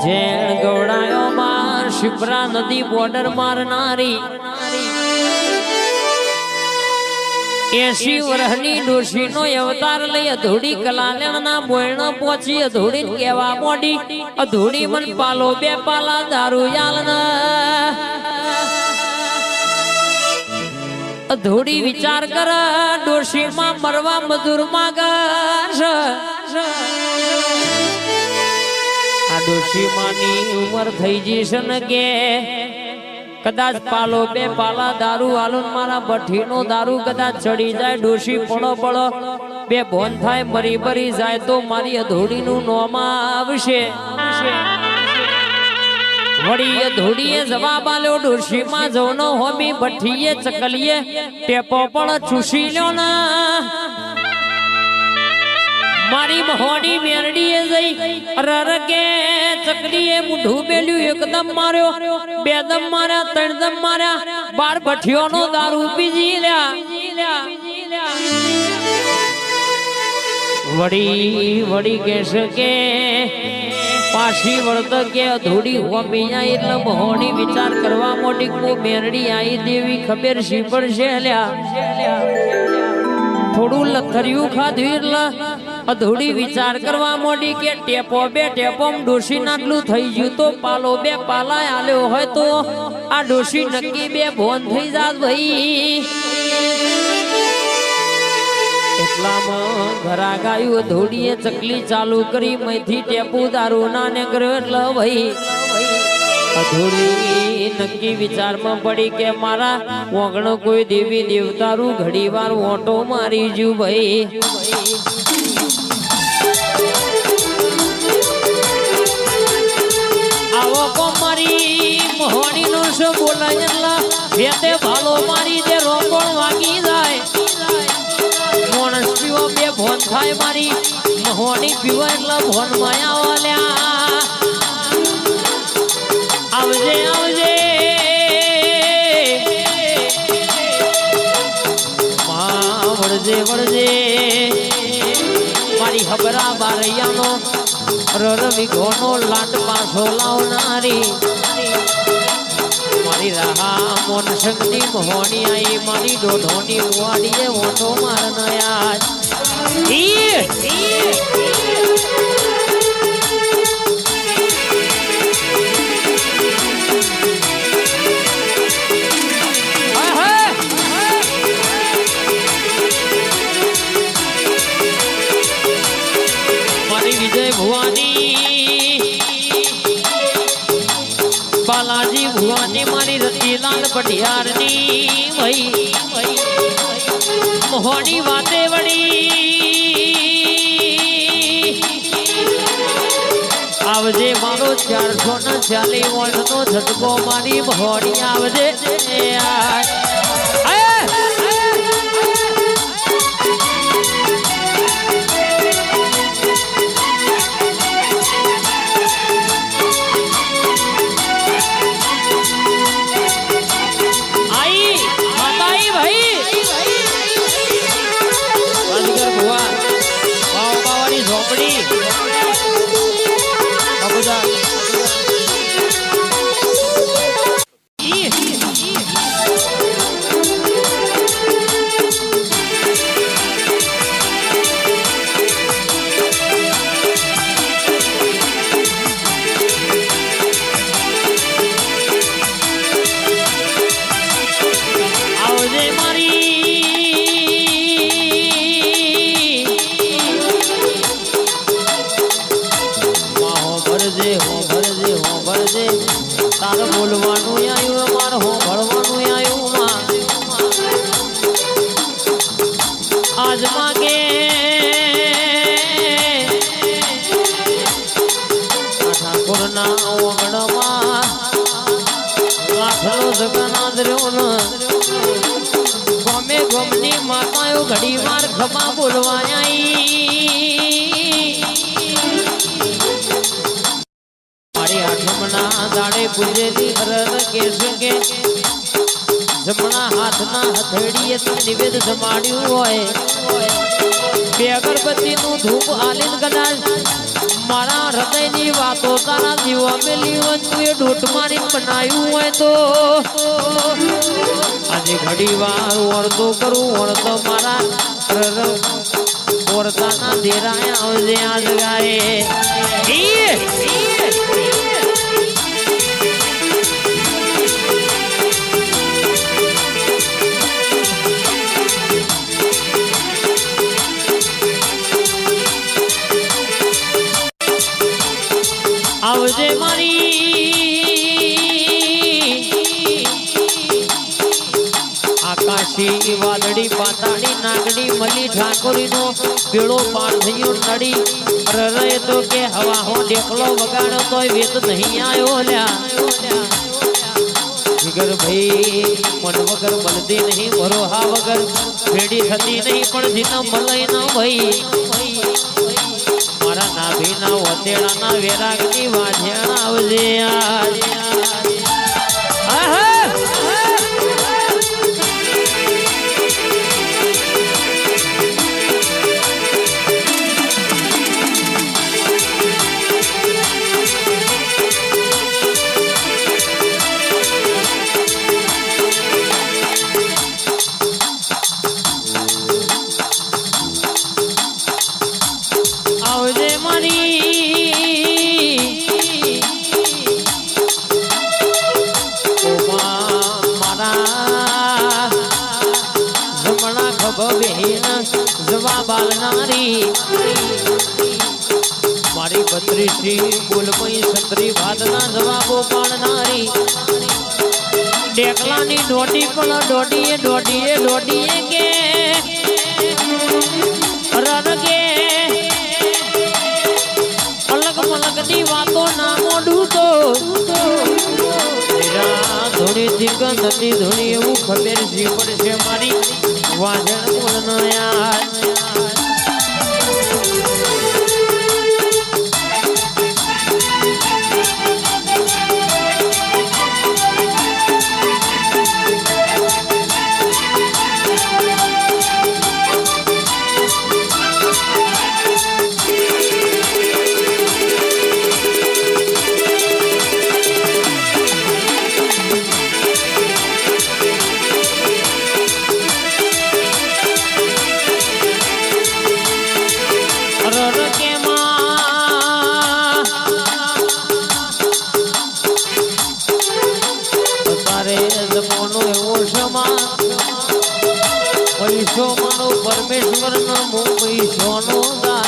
ઉજેણ ગવડાયો માર શિપ્રા નદી બોર્ડર મારનારી. એસી વરહની ડોશી નો અવતાર લઈ અધૂડી કલાલેણના બોયણ પહોંચી અધૂડી કેવા મોડી, અધૂડી મન પાલો બે પાલા દારૂ યાલના. અધૂડી વિચાર કર, ડોશીમાં મરવા મધુરમાં માગશ. આ ડોશીમાની ઉંમર થઈ જઈશ ને કે? કદાચ પાલો બે પાલા દારૂ આલુન મારા ભઠ્ઠીનો દારૂ કદાચ ચડી જાય, ડોશી પડો પડો બે ભોન થાય, મરી મરી જાય તો મારી અધોડીનું નોમાં આવશે. વળી અધોડીએ ધોડીએ જવાબ આલ્યો, ડોશીમાં જવનો હોમી ભઠ્ઠીએ ચકલીએ ટેપો પણ ચૂસી લ્યો ના. મારી મહોની મેરડીએ જઈ રરકે ચકડીએ મુઢું બેલ્યું એકદમ માર્યો બે દમ માર્યા ત્રણ દમ માર્યા, બાર ભઠ્ઠીઓનો દારૂ પીજી લ્યા. વડી વડી કેશ કે પાછી વળત કે અધૂડી હોમી આઈ એટલે મહોની વિચાર કરવા મોટી કો મેરડી આઈ દેવી ખબર શી પડશે લ્યા. થોડું લથરિયું ખાધ્યું એટલે અધૂડી વિચાર કરવા મોડી કે ટેપો બે ટેપોમ ડોશી નાટલું થઈ ગયું તો પાલો બે પાલા આલ્યો હોય તો આ ડોશી નક્કી બે ભોન થઈ જાત ભાઈ. એટલામાં ઘરા ગાયું ધોડીએ ચકલી ચાલુ કરી મૈથી ટેપુ દારૂ ના ને કર્યો એટલે ભાઈ. અધૂરી નક્કી વિચારમાં પડી કે મારા ઓગણો કોઈ દેવી દેવતારું ઘડી વાર ઓટો મારી જુ ભાઈ. આવો કો મારી મોહણી નો શું બોલાય એટલા. વેતે ભાલો મારી જે રોકોણ વાગી જાય. માણસ પીવો બે ભોન થાય મારી. મહોની પીવો એટલે ભોન માયા વાલ્યા આવજે આવજે. માં વળજે વળજે મારી હબરા બારૈયાનો રર વિઘોનો લાટ પાછો લાવનારી. મારી રાહા મોન શક્તિ મોહની આઈ, મારી ડોઢોની વાડીએ ઓટો મારનાયા બાલાજી ભુવાની મારી રતિલાલ પટિયારની વહી. મોહની વાતે વળી આવજે મારો ચારસો ને ચાલી વર્ષ નો ઝટકો મારી મોહણી આવજે. રહ્યો ને ગમે ગમની માતાઓ ઘડી વાર ખમા બોલવા આઈ મારી આઠમના દાડે પૂજેથી હરર કેશ કે જમણા હાથના હથેળીએ નિવેદ જમાડ્યું હોય. બે અગરબત્તીનું ધૂપ આલીન કદાચ મારા હૃદયની વાતો તારા દીવા મેલી હોય તું એ ઢોટ મારી બનાવ્યું હોય તો. આજે ઘડી વાર વળતો કરું, વળતો મારા વળતાના ધેરાયા આવજે આજ ગાય. આવજે મારી. આકાશી વાદળી, પાતાળી, નાગડી, મલી ઠાકોરીનો પીળો પાર થયો નડી. રરે તો કે હવા હો દેખલો વગાડો તોય વેત નહીં આયો લ્યા. જીગર ભાઈ, મન વગર મળતી નહીં ભરોહા વગર ભેડી થતી નહીં, પણ જીના મળે ન ભાઈ. મારા નાભીના વતેડાના વેરાગની વાઢિયાણા આવજે યાર. આહા! આલનારી મારી બત્રીસી બોલમય છત્રી ભાતના જવાબો પાડનારી. ડેકલાની દોડી પણ દોડીએ દોડીએ દોડીએ કે રરગે. અલગ મલગની વાતો ના મોઢું તો તેરા જીગથી ગંધની એવું ખબર સી પડશે મારી. વાજણ બોલનો યાર. પરમેશ્વર નો પૈસો નો દાન